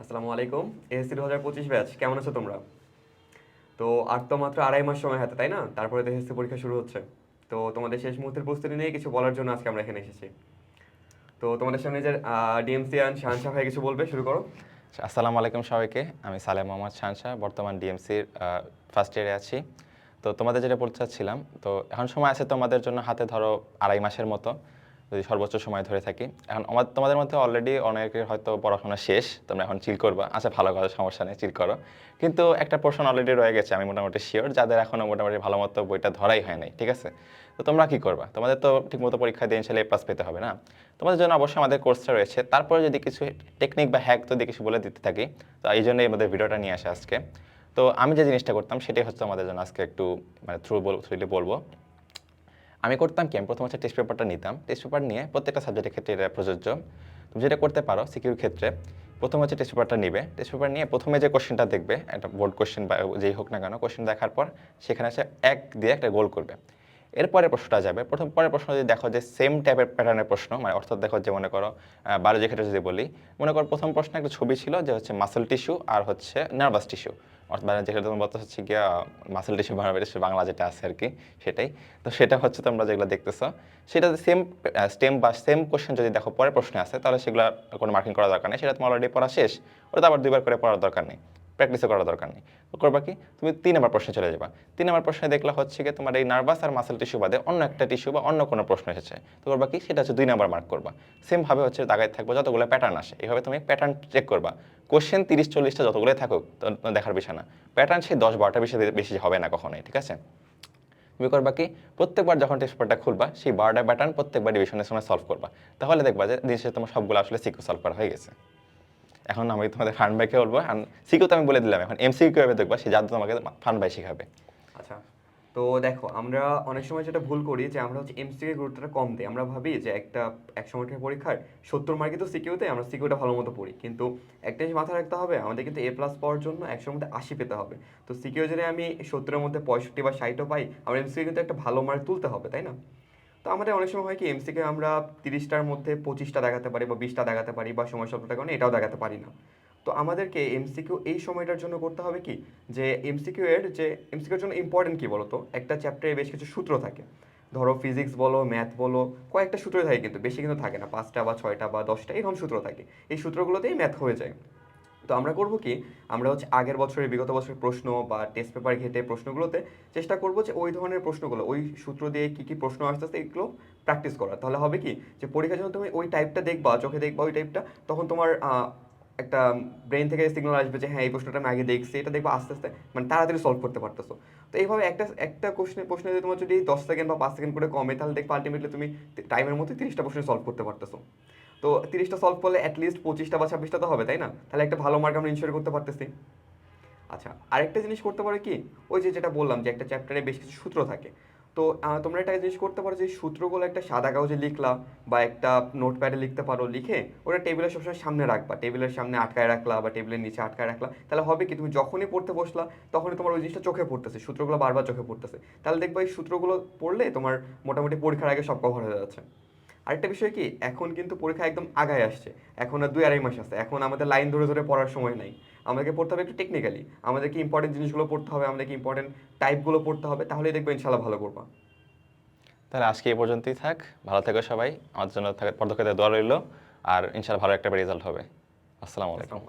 আসসালামু আলাইকুম। এসএসসি দু হাজার পঁচিশ ব্যাচ, কেমন আছো তোমরা? তো আর তো মাত্র আড়াই মাস সময় হাতে, তাই না? তারপরে তো এসএসসি পরীক্ষা শুরু হচ্ছে। তো তোমাদের শেষ মুহূর্তের প্রস্তুতি নিয়ে কিছু বলার জন্য আজকে আমরা এখানে এসেছি। তো তোমাদের সামনে যে ডিএমসিয়ান শাহানশাহ ভাই কিছু বলবে? শুরু করো। আসসালামু আলাইকুম সবাইকে। আমি সালেহ মোহাম্মদ শানশাহ, বর্তমান ডিএমসির ফার্স্ট ইয়ারে আছি। তো তোমাদের যেটা বলতে চাচ্ছিলাম, তো এখন সময় আছে তোমাদের জন্য হাতে ধরো আড়াই মাসের মতো। যদি সর্বোচ্চ সময় ধরে থাকি। এখন আমার, তোমাদের মধ্যে অলরেডি অনেকের হয়তো পড়াশোনা শেষ, তোমরা এখন চিল করবা। আচ্ছা ভালো কথা, সমস্যা নেই চিল করো। কিন্তু একটা পোর্শন অলরেডি রয়ে গেছে, আমি মোটামুটি শিওর যাদের এখনও মোটামুটি ভালো মতো বইটা ধরাই হয় নাই, ঠিক আছে? তো তোমরা কি করবা? তোমাদের তো ঠিকমতো পরীক্ষা দিয়ে ইনশাল্লাহ পাস পেতে হবে না? তোমাদের জন্য অবশ্যই আমাদের কোর্সটা রয়েছে। তারপরে যদি কিছু টেকনিক বা হ্যাক যদি কিছু বলে দিতে থাকি, তো এই জন্যই আমাদের ভিডিওটা নিয়ে আসে আজকে। তো আমি যে জিনিসটা করতাম, সেটাই হচ্ছে আমাদের জন্য আজকে একটু মানে থ্রু বল থ্রুলি বলব। আমি করতাম কি? আমি প্রথম হচ্ছে টেস্ট পেপারটা নিতাম। টেস্ট পেপার নিয়ে প্রত্যেকটা সাবজেক্টের ক্ষেত্রে এটা প্রযোজ্য। তুমি যেটা করতে পারো সিকিউর ক্ষেত্রে, প্রথম হচ্ছে টেস্ট পেপারটা নিবে। টেস্ট পেপার নিয়ে প্রথমে যে কোশ্চেনটা দেখবে, একটা বোর্ড কোশ্চেন বা যেই হোক না কেন কোশ্চেন দেখার পর সেখানে সে এক দিয়ে একটা গোল করবে। এরপরে প্রশ্নটা যাবে। প্রথম পরের প্রশ্ন যদি দেখো যে সেম টাইপের প্যাটার্নের প্রশ্ন মানে অর্থাৎ দেখো যে মনে করো বায়োলজি ক্ষেত্রে যদি বলি, মনে করো প্রথম প্রশ্ন একটা ছবি ছিল যে হচ্ছে মাসেল টিস্যু আর হচ্ছে নার্ভাস টিস্যু অর্থাৎ ক্ষেত্রে তোমার বলতে হচ্ছে গিয়া মাসেল টিস্যু বাংলা বাংলা যেটা আছে আর কি, সেটাই। তো সেটা হচ্ছে তোমরা যেগুলো দেখতেছো, সেটা সেম স্টেম বা সেম কোশ্চেন যদি দেখো পরের প্রশ্নে আছে, তাহলে সেগুলো কোনো মার্কিং করার দরকার নেই। সেটা তোমার অলরেডি পড়া শেষ, ওটা আবার দুইবার করে পড়ার দরকার নেই। প্র্যাকটিসও করার দরকার নেই। করবা কি? তুমি তিন নম্বর প্রশ্নে চলে যাবা। তিন নম্বর প্রশ্নে দেখলে হচ্ছে কি তোমার এই নার্ভাস আর মাসেল টিস্যু বাদে অন্য একটা টিস্যু বা অন্য কোনো প্রশ্ন এসেছে। তো করবা কি? সেটা হচ্ছে দুই নম্বর মার্ক করবা। সেমভাবে হচ্ছে দাগায় থাকব, যতগুলো প্যাটার্ন আসে এইভাবে তুমি প্যাটার্ন চেক করবা। কোশ্চেন তিরিশ, চল্লিশটা যতগুলোই থাকুক দেখার বিষয় না। প্যাটার্ন সেই দশ, বারোটা বেশি বেশি হবে না কখনোই, ঠিক আছে? তুমি করবা কি? প্রত্যেকবার যখন টেস্ট পেপারটা খুলবা, সেই বারোটা প্যাটার্ন প্রত্যেকবার ডিভিশনের সময় সলভ করবা। তাহলে দেখবা যে দিন শেষে তোমার সবগুলো আসলে সিকিউ সলভ করা হয়ে গেছে। এখন আমি তোমাদের ফান্ড বাইকে বলব। আর সিকিউ তো আমি বলে দিলাম, এখন এমসিকিউ কীভাবে দেখবা, সে জাদু তোমাকে ফান্ড বাই শেখাবে। আচ্ছা তো দেখো, আমরা অনেক সময় যেটা ভুল করি যে আমরা হচ্ছে এমসিকিউ গুরুত্বটা কম দিই। আমরা ভাবি যে একটা এক সময়কার পরীক্ষার সত্তর মার্কে তো সিকিউতে আমরা সিকিউটা ভালো মতো পড়ি। কিন্তু একটা জিনিস মাথায় রাখতে হবে, আমাদের কিন্তু এ প্লাস পাওয়ার জন্য একশোর মধ্যে আশি পেতে হবে। তো সিকিউ যদি আমি সত্তরের মধ্যে পঁয়ষট্টি বা ষাটও পাই, আমার এমসিকিউ কিন্তু একটা ভালো মার্ক তুলতে হবে, তাই না? তো আমাদের অনেক সময় হয় কি এমসিকে আমরা তিরিশটার মধ্যে পঁচিশটা দেখাতে পারি বা বিশটা দেখাতে পারি বা সময় স্বল্পতার কারণে এটাও দেখাতে পারি না। তো আমাদেরকে এমসিকিউ এই সময়টার জন্য করতে হবে কি, যে এমসিকিউ এর যে এমসিকিউর জন্য ইম্পর্টেন্ট কি বলতো? একটা চ্যাপ্টারে বেশ কিছু সূত্র থাকে। ধরো ফিজিক্স বলো ম্যাথ বলো, কয়েকটা সূত্র থাকে কিন্তু, বেশি কিন্তু থাকে না। পাঁচটা বা ছয়টা বা দশটা এরকম সূত্র থাকে। এই সূত্রগুলোতেই ম্যাথ হয়ে যায়। তো আমরা করব কি, আমরা হচ্ছে আগের বছরের, বিগত বছরের প্রশ্ন বা টেস্ট পেপার ঘেটে প্রশ্নগুলোতে চেষ্টা করব যে ওই ধরনের প্রশ্নগুলো, ওই সূত্র দিয়ে কী কী প্রশ্ন আসতে আসতে এগুলো প্র্যাকটিস করা তাহলে হবে কি যে পরীক্ষা যখন তুমি ওই টাইপটা দেখবা, চোখে দেখবা ওই টাইপটা তখন তোমার একটা ব্রেন থেকে সিগনাল আসবে যে হ্যাঁ এই প্রশ্নটা আমি আগে দেখছি, এটা দেখব আস্তে আস্তে মানে তাড়াতাড়ি সলভ করতে পারতেছো। তো এইভাবে একটা একটা কোশ্চেন প্রশ্নে যদি তোমার যদি দশ সেকেন্ড বা পাঁচ সেকেন্ড করে কমে, তাহলে দেখবে আলটিমেটলি তুমি টাইমের মধ্যে তিরিশটা প্রশ্ন সলভ করতে পারতেছো। তো তিরিশটা সলভ করলে অ্যাটলিস্ট পঁচিশটা বা ছাব্বিশটা তো হবে, তাই না? তাহলে একটা ভালো মার্ক আমরা ইনশিওর করতে পারতেছি। আচ্ছা আরেকটা জিনিস করতে পারো কি? ওই যে যেটা বললাম যে একটা চ্যাপ্টারে বেশ কিছু সূত্র থাকে। তো তোমরা একটা জিনিস করতে পারো যে সূত্রগুলো একটা সাদা কাগজে লিখলা বা একটা নোটপ্যাডে লিখতে পারো, লিখে ওটা টেবিলের সবসময় সামনে রাখবা। টেবিলের সামনে আটকায় রাখলা বা টেবিলের নিচে আটকায় রাখলা। তাহলে হবে কি, তুমি যখনই পড়তে বসলা, তখনই তোমার ওই জিনিসটা চোখে পড়তেছে, সূত্রগুলো বারবার চোখে পড়তেছে। তাহলে দেখবা এই সূত্রগুলো পড়লে তোমার মোটামুটি পরীক্ষার আগে সব কভার হয়ে যাচ্ছে। আরেকটা বিষয় কি এখন কিন্তু পরীক্ষা একদম আগায় আসছে। এখন আর দুই আড়াই মাস আছে। এখন আমাদের লাইন ধরে ধরে পড়ার সময় নাই। আমাদেরকে পড়তে হবে একটু টেকনিক্যালি আমাদেরকে ইম্পর্টেন্ট জিনিসগুলো পড়তে হবে আমাদেরকে ইম্পর্টেন্ট টাইপগুলো পড়তে হবে তাহলেই দেখব ইনশাল্লাহ ভালো করব। তাহলে আজকে এই পর্যন্তই থাক। ভালো থেকো সবাই। আমার জন্য পদক্ষেপে দোয়া রইল। আর ইনশাল্লাহ ভালো একটা রেজাল্ট হবে। আসসালামু আলাইকুম।